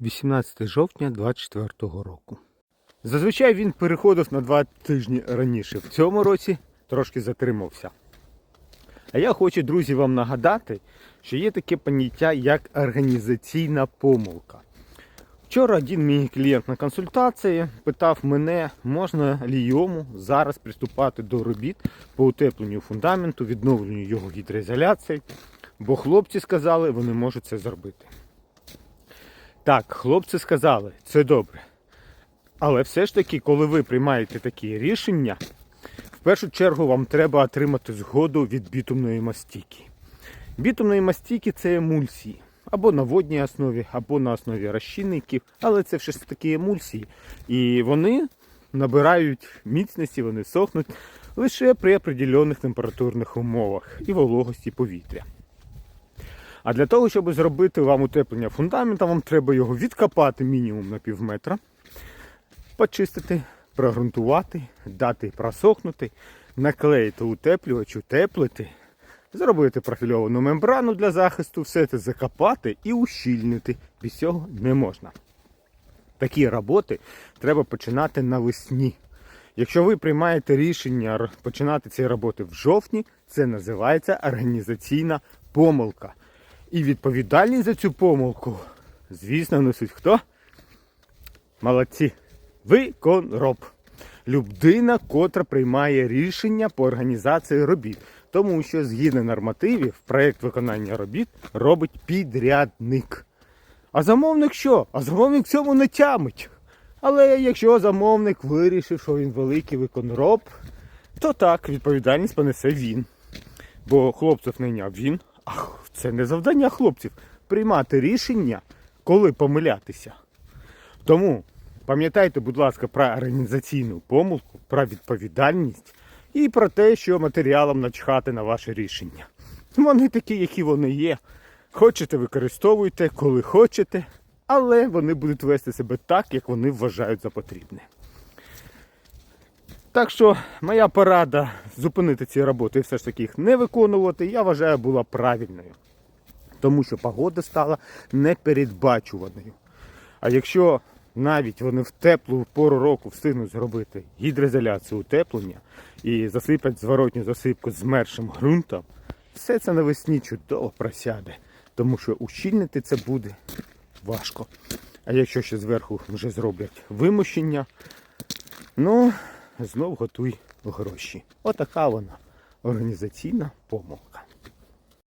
18 жовтня 2024 року. Зазвичай він переходив на два тижні раніше. В цьому році трошки затримався. А я хочу, друзі, вам нагадати, що є таке поняття, як організаційна помилка. Вчора один мій клієнт на консультації питав мене, можна ли йому зараз приступати до робіт по утепленню фундаменту, відновленню його гідроізоляції, бо хлопці сказали, вони можуть це зробити. Так, хлопці сказали, це добре. Але все ж таки, коли ви приймаєте такі рішення, в першу чергу вам треба отримати згоду від бітумної мастіки. Бітумної мастіки це емульсії. Або на водній основі, або на основі розчинників, але це все ж таки емульсії. І вони набирають міцності, вони сохнуть лише при определених температурних умовах і вологості повітря. А для того, щоб зробити вам утеплення фундамента, вам треба його відкопати мінімум на пів метра, почистити, прогрунтувати, дати просохнути, наклеїти утеплювач, утеплити, зробити профільовану мембрану для захисту, все це закопати і ущільнити. Без цього не можна. Такі роботи треба починати навесні. Якщо ви приймаєте рішення починати ці роботи в жовтні, це називається організаційна помилка. І відповідальність за цю помилку, звісно, несуть хто? Молодці. Виконроб. Людина, котра приймає рішення по організації робіт. Тому що згідно нормативів, проєкт виконання робіт робить підрядник. А замовник що? А замовник цьому не тямить. Але якщо замовник вирішив, що він великий виконроб, то так, відповідальність понесе він. Бо хлопців найняв він. А це не завдання хлопців приймати рішення, коли помилятися. Тому пам'ятайте, будь ласка, про організаційну помилку, про відповідальність і про те, що матеріалом начхати на ваше рішення. Вони такі, які вони є. Хочете, використовуйте, коли хочете, але вони будуть вести себе так, як вони вважають за потрібне. Так що моя порада зупинити ці роботи і все ж таки їх не виконувати, я вважаю, була правильною. Тому що погода стала непередбачуваною. А якщо навіть вони в теплу пору року встигнуть зробити гідроізоляцію утеплення і засиплять зворотню засипку змершим ґрунтом, все це навесні чудово просяде. Тому що ущільнити це буде важко. А якщо ще зверху вже зроблять вимощення, ну, знов готуй гроші. Отака вона організаційна помилка.